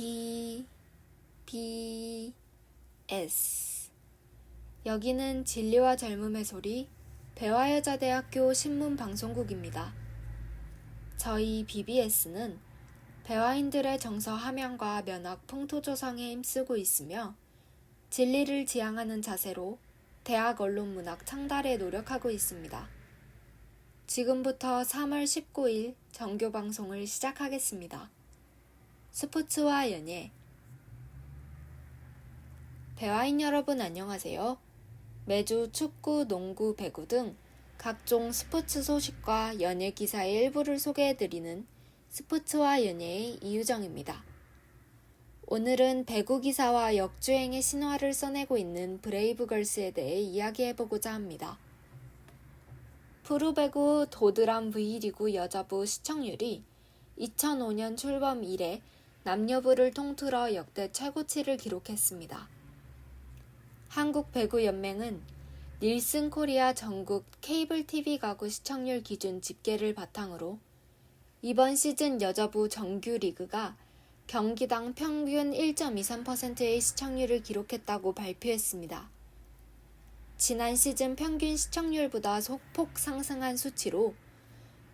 B B S 여기는 진리와 젊음의 소리 배화여자대학교 신문방송국입니다. 저희 BBS는 배화인들의 정서 함양과 면학 풍토 조성에 힘쓰고 있으며 진리를 지향하는 자세로 대학 언론 문학 창달에 노력하고 있습니다. 지금부터 3월 19일 정규 방송을 시작하겠습니다. 스포츠와 연예 배화인 여러분 안녕하세요. 매주 축구, 농구, 배구 등 각종 스포츠 소식과 연예 기사의 일부를 소개해드리는 스포츠와 연예의 이유정입니다. 오늘은 배구 기사와 역주행의 신화를 써내고 있는 브레이브걸스에 대해 이야기해보고자 합니다. 프로배구 도드람 V리그 여자부 시청률이 2005년 출범 이래 남녀부를 통틀어 역대 최고치를 기록했습니다. 한국 배구 연맹은 닐슨 코리아 전국 케이블 TV 가구 시청률 기준 집계를 바탕으로 이번 시즌 여자부 정규 리그가 경기당 평균 1.23%의 시청률을 기록했다고 발표했습니다. 지난 시즌 평균 시청률보다 소폭 상승한 수치로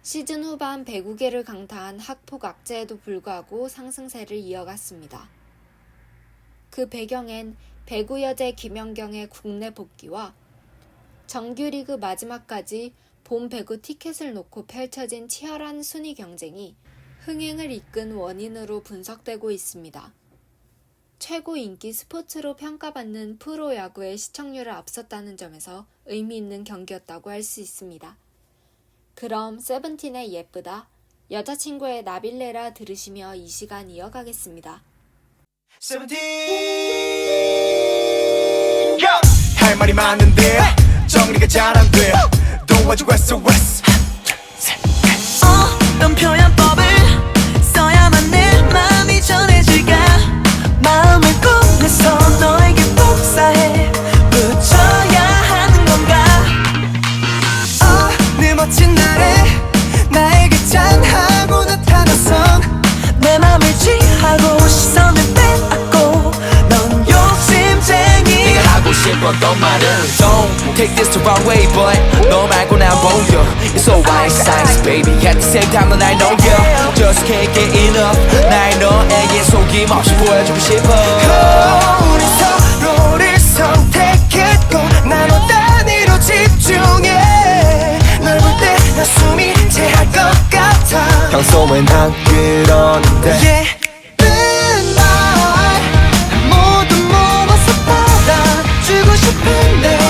시즌 후반 배구계를 강타한 학폭 악재에도 불구하고 상승세를 이어갔습니다. 그 배경엔 배구 여제 김연경의 국내 복귀와 정규리그 마지막까지 본 배구 티켓을 놓고 펼쳐진 치열한 순위 경쟁이 흥행을 이끈 원인으로 분석되고 있습니다. 최고 인기 스포츠로 평가받는 프로야구의 시청률을 앞섰다는 점에서 의미 있는 경기였다고 할 수 있습니다. 그럼 세븐틴의 예쁘다, 여자친구의 나빌레라 들으시며 이 시간 이어가겠습니다. 세븐틴! 할 말이 많은데 정리가 잘 안 돼. 도와줘 웨스 take this the wrong way but 너 말고 난 보여 It's so wild science baby. At the same time 넌날 녹여 Just can't get enough. 날 너에게 속임없이 보여주고 싶어 우리 서로를 선택했고 나눠 단위로 집중해 널 볼 때 나 숨이 채할 것 같아 평소엔 안 그러는데 예쁜 날 모두 모아서 받아주고 싶은데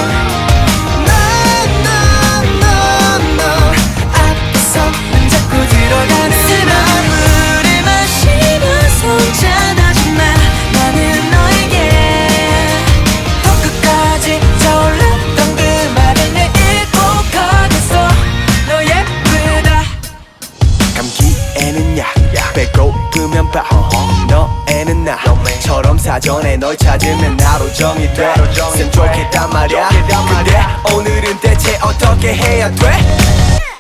널 찾으면 하루 종일 돼쌤 좋겠단 말이야. 근데 오늘은 대체 어떻게 해야 돼?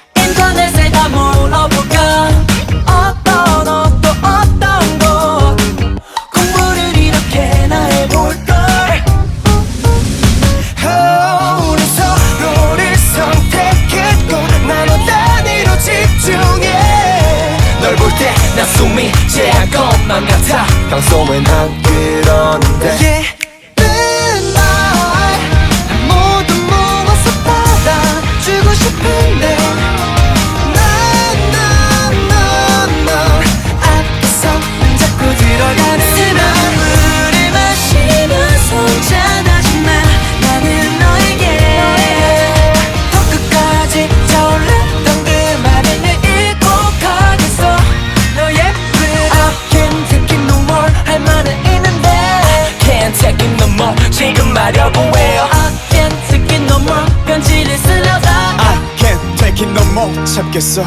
참겠어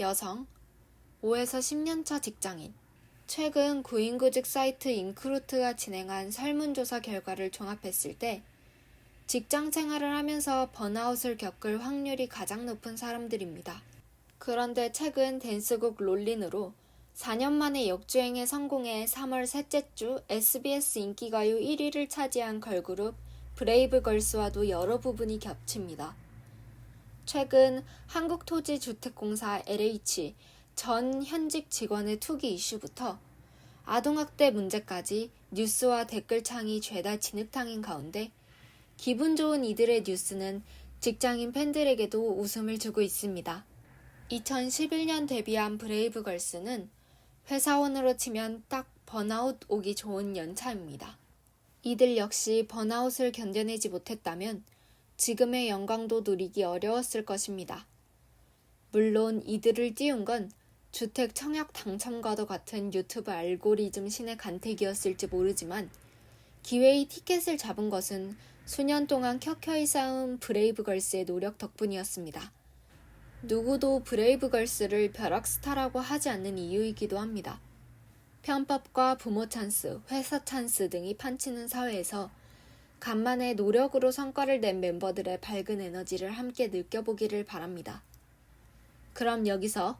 여성 5에서 10년차 직장인 최근 구인구직 사이트 인크루트가 진행한 설문조사 결과를 종합했을 때 직장 생활을 하면서 번아웃을 겪을 확률이 가장 높은 사람들입니다. 그런데 최근 댄스곡 롤린으로 4년 만에 역주행에 성공해 3월 셋째 주 SBS 인기가요 1위를 차지한 걸그룹 브레이브걸스와도 여러 부분이 겹칩니다. 최근 한국토지주택공사 LH 전 현직 직원의 투기 이슈부터 아동학대 문제까지 뉴스와 댓글창이 죄다 진흙탕인 가운데 기분 좋은 이들의 뉴스는 직장인 팬들에게도 웃음을 주고 있습니다. 2011년 데뷔한 브레이브걸스는 회사원으로 치면 딱 번아웃 오기 좋은 연차입니다. 이들 역시 번아웃을 견뎌내지 못했다면 지금의 영광도 누리기 어려웠을 것입니다. 물론 이들을 띄운 건 주택 청약 당첨과도 같은 유튜브 알고리즘 신의 간택이었을지 모르지만 기회의 티켓을 잡은 것은 수년 동안 켜켜이 쌓은 브레이브걸스의 노력 덕분이었습니다. 누구도 브레이브걸스를 벼락스타라고 하지 않는 이유이기도 합니다. 편법과 부모 찬스, 회사 찬스 등이 판치는 사회에서 간만에 노력으로 성과를 낸 멤버들의 밝은 에너지를 함께 느껴보기를 바랍니다. 그럼 여기서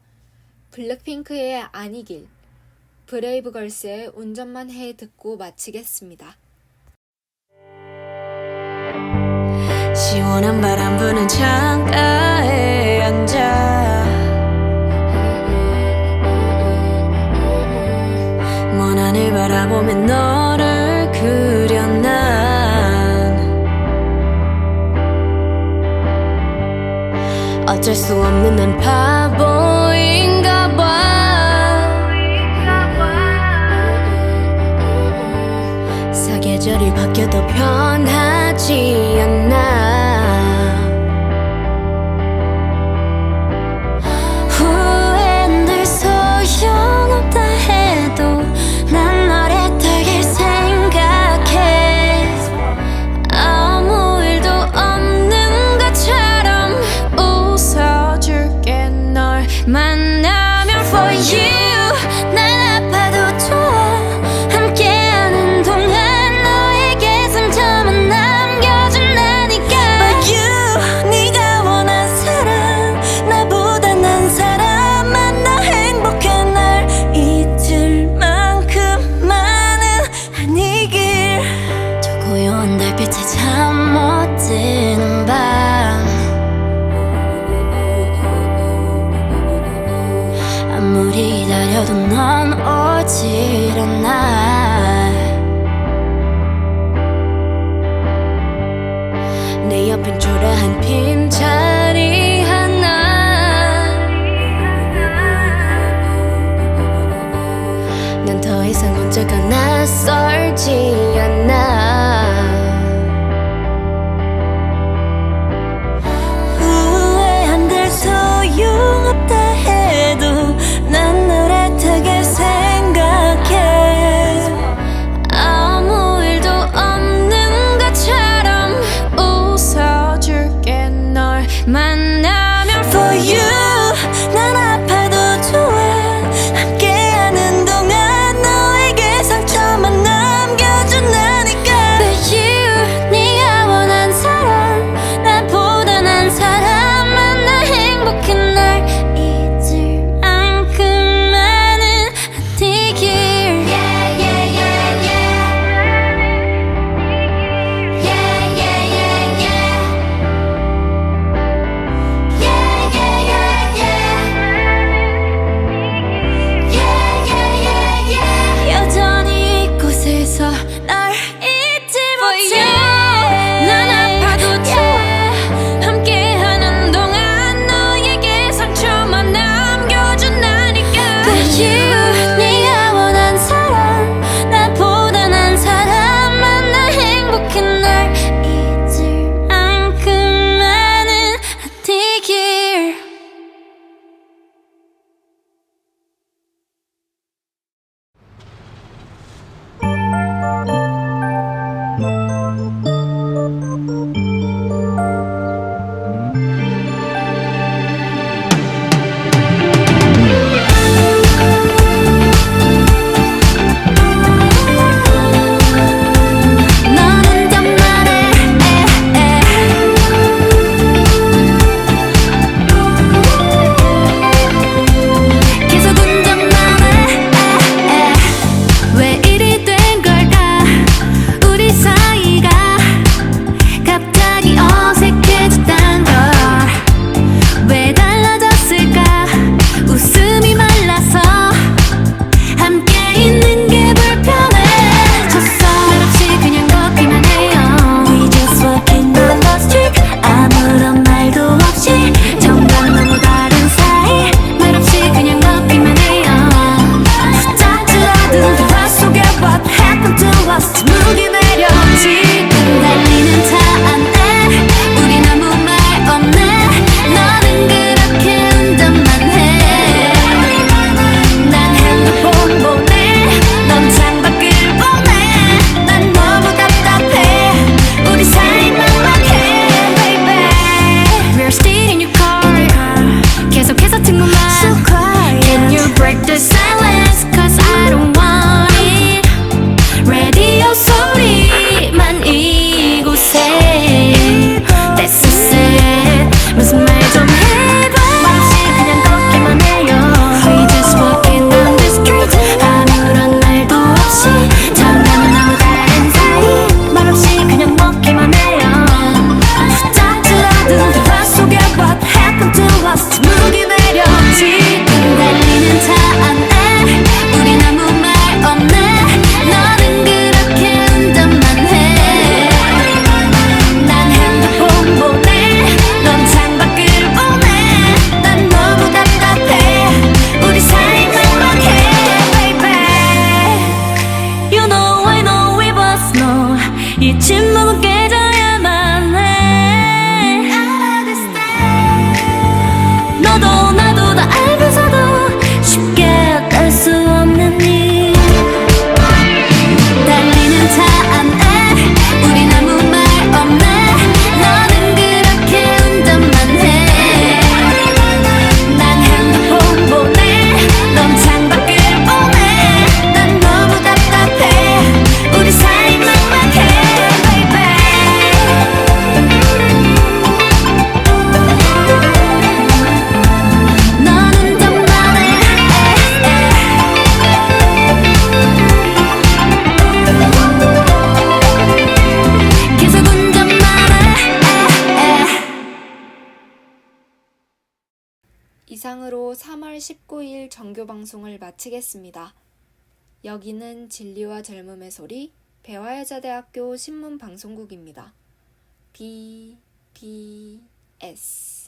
블랙핑크의 아니길, 브레이브걸스의 운전만 해 듣고 마치겠습니다. 시원한 바람 부는 창가에 앉아 먼 하늘 바라보면 너 어쩔 수 없는 난 바보인가 봐. 사계절이 바뀌어도 변하지 않는 you. 19일 정규 방송을 마치겠습니다. 여기는 진리와 젊음의 소리 배화여자대학교 신문방송국입니다. B, B, S